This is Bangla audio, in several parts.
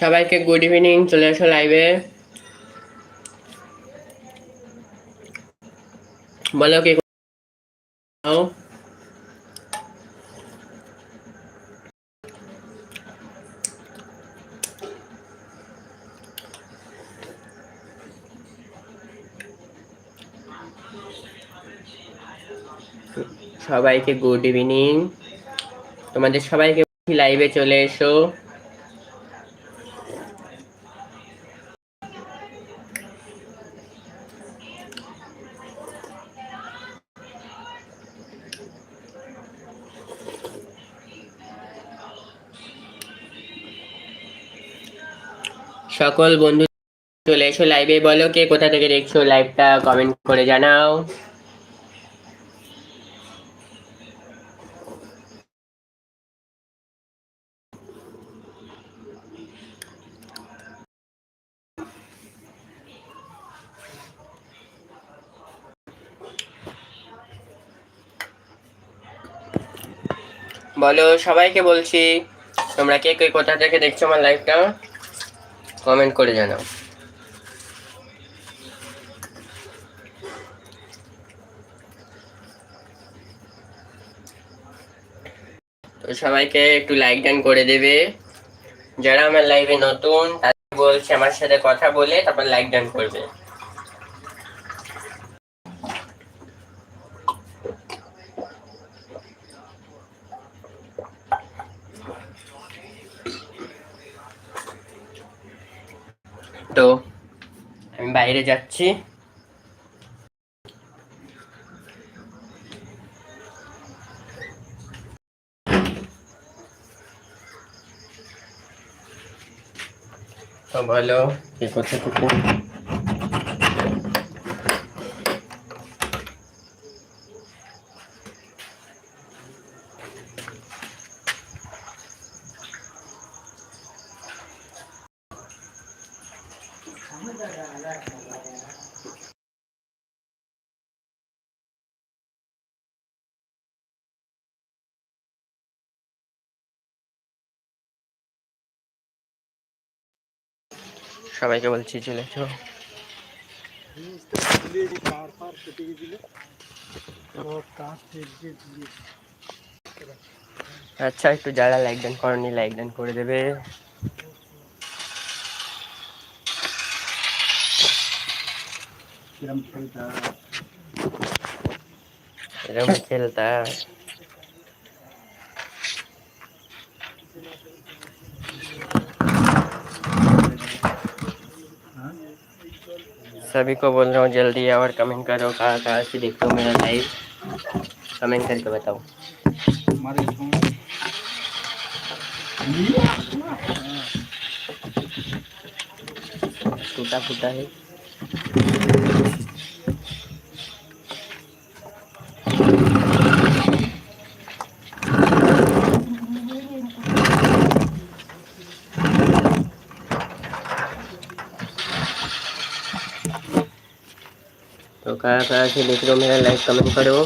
সবাইকে গুড ইভিনিং চলে এসো লাইভে বলো কে? সবাইকে গুড ইভিনিং তোমাদের সবাইকে লাইভে চলে এসো। সকল বন্ধু চলে এসো লাইভে বলো কে কোথা থেকে দেখছ লাইভটা কমেন্ট করে জানাও। বলো, সবাইকে বলছি, তোমরা কে কে কোথা থেকে দেখছ আমার লাইভটা কমেন্ট করে জানাও। তো সবাইকে একটু লাইক ডান করে দেবে। যারা আমার লাইভে নতুন, তাদের বলছে আমার সাথে কথা বলে তারপর লাইক ডান করবে তো আমি বাইরে যাচ্ছি। ভালো? কি করছে কুকুর সবাইকে বলছি চলে আচ্ছা একটু যারা লাইক ডান করেনি লাইক ডান করে দেবে चिरम खेलता खेलता सभी को बोल रहा हूँ जल्दी और कमेंट करो कहाँ कहाँ से देखते हो मेरा लाइव कमेंट करके बताओ टूटा फूटा है तो कहाँ कहाँ से देख रहे हो मेरा लाइव कमेंट करो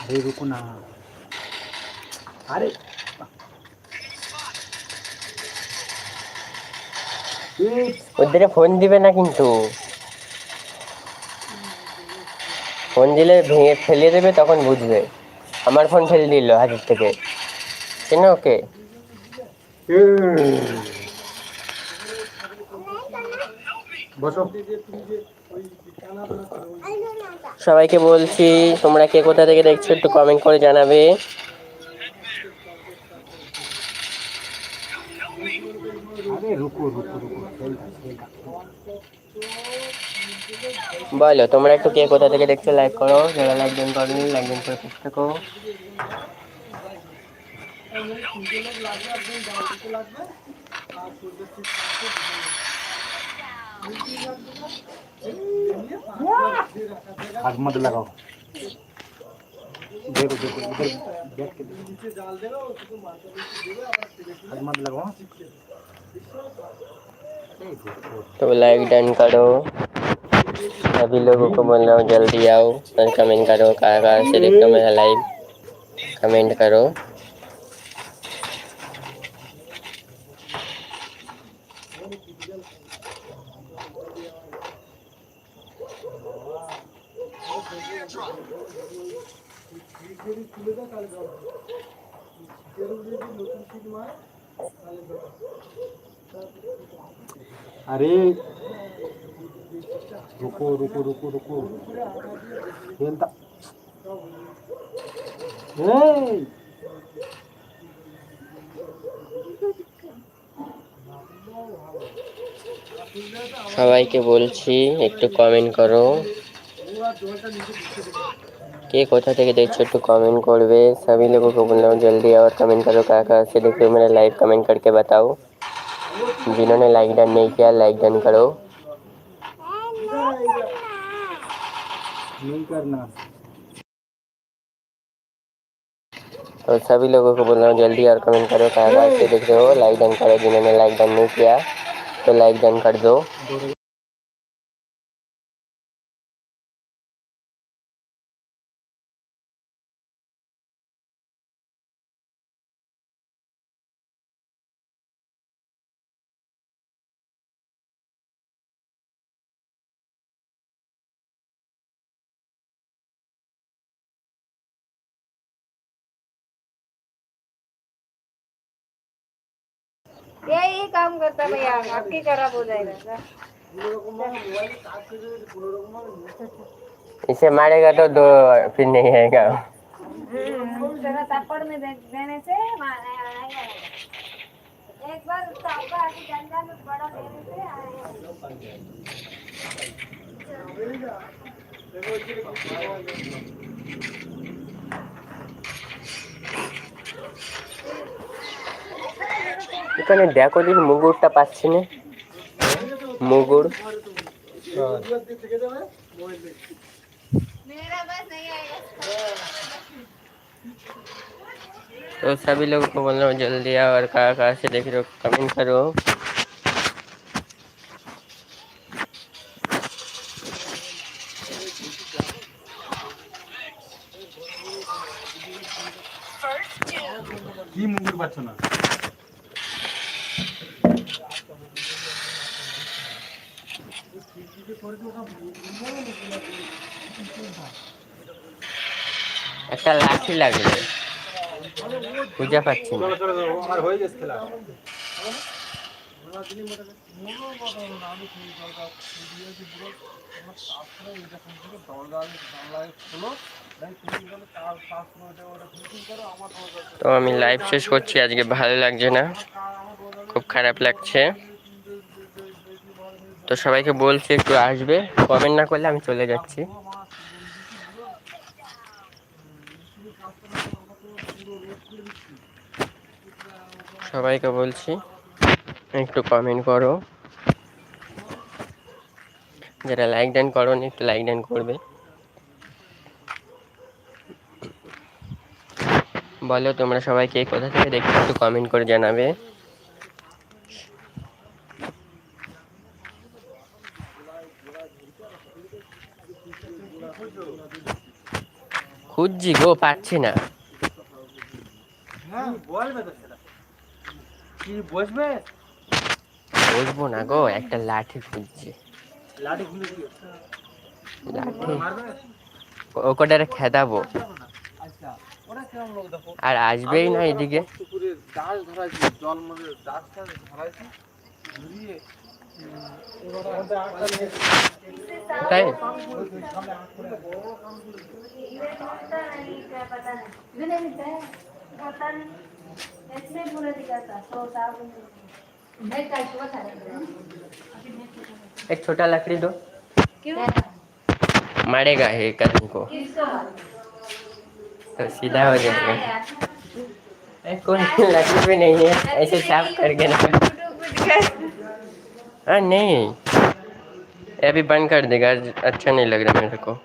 अरे रुको ना अरे ওদের ফোন দিবে না কিন্তু ফোন দিলে ভেঙে ফেলে দেবে তখন বুঝবে আমার ফোন ফেলে দিল হাতের থেকে কেন ওকে। সবাইকে বলছি তোমরা কে কোথা থেকে দেখছ একটু কমেন্ট করে জানাবে। বলো তোমরা একটু কে কোথা থেকে দেখছ? লাইক করো যারা লাইক দেন করেন লাইক দেন করে। চেষ্টা করো हाथ मत लगाओ देखो देखो इधर बैठ के देखो हाथ मत लगाओ ए, रुको। तो लाइक डन करो सभी लोगों को बोल रहा हूँ जल्दी आओ और कमेंट करो कहाँ कहाँ से देख रहे हो मेरा लाइव कमेंट करो আরে রুকো রুকো রুকো রুকো। সবাইকে বলছি একটু কমেন্ট করো। কে কোথা থেকে দেখছো একটু कमेंट করবে सभी लोगों को बोल रहा हूँ जल्दी और कमेंट करो कहाँ कहाँ से देख रहे हो मेरा लाइव कमेंट करके बताओ जिन्होंने लाइक डन नहीं किया लाइक डन करो नहीं करना तो सभी लोगों को बोल रहा हूँ जल्दी और कमेंट करो कहाँ कहाँ से देख रहे हो लाइक डन करो जिन्होंने लाइक डन नहीं किया तो लाइक डन कर दो यही काम करता भैया आपकी खराब हो जाएगा इसे मारेगा तो दो फिर नहीं आएगा। जरा थप्पड़ में देने से एक बार डंडा में बड़ा देने से आएगा। এখানে দেখো দিন মুগুরটা পাচ্ছি না মুগুর मेरा बस नहीं आएगा तो सभी लोगों को बोल रहा हूँ जल्दी आओ और कहाँ कहाँ से देख रहे हो कमेंट करो কি মুভির পাচ্ছ না একটা লাঠি লাগবে খুঁজে পাচ্ছি তো আমি লাইভ শেষ করছি, আজকে ভালো লাগছে না। খুব খারাপ লাগছে। তো সবাইকে বলছি একটু আসবে। কমেন্ট না করলে আমি চলে যাচ্ছি। সবাইকে বলছি, একটু কমেন্ট করো। যারা লাইক ডান করো, একটু লাইক ডান করবে। বলো তোমরা সবাইকে কোথা থেকে দেখছ, একটু কমেন্ট করে জানাবে। খুঁজছি গো পাচ্ছি না। হ্যাঁ বসবে? না গো একটা লাঠি খুঁজছি লাঠি খুলে দিও। লাঠি? মারবে? ও কটারে খেদাবো। আচ্ছা আর আসবেই না এদিকে। ডাল ধরাইছি জল মধ্যে ডাল ধরাইছি তাই एक छोटा लकड़ी दो। मारेगा है कदम को। तो सीधा हो जाएगा। कौन लकड़ी भी नहीं है। ऐसे साफ़ करके ना। हाँ नहीं। अभी बंद कर देगा अच्छा नहीं लग रहा मेरे को।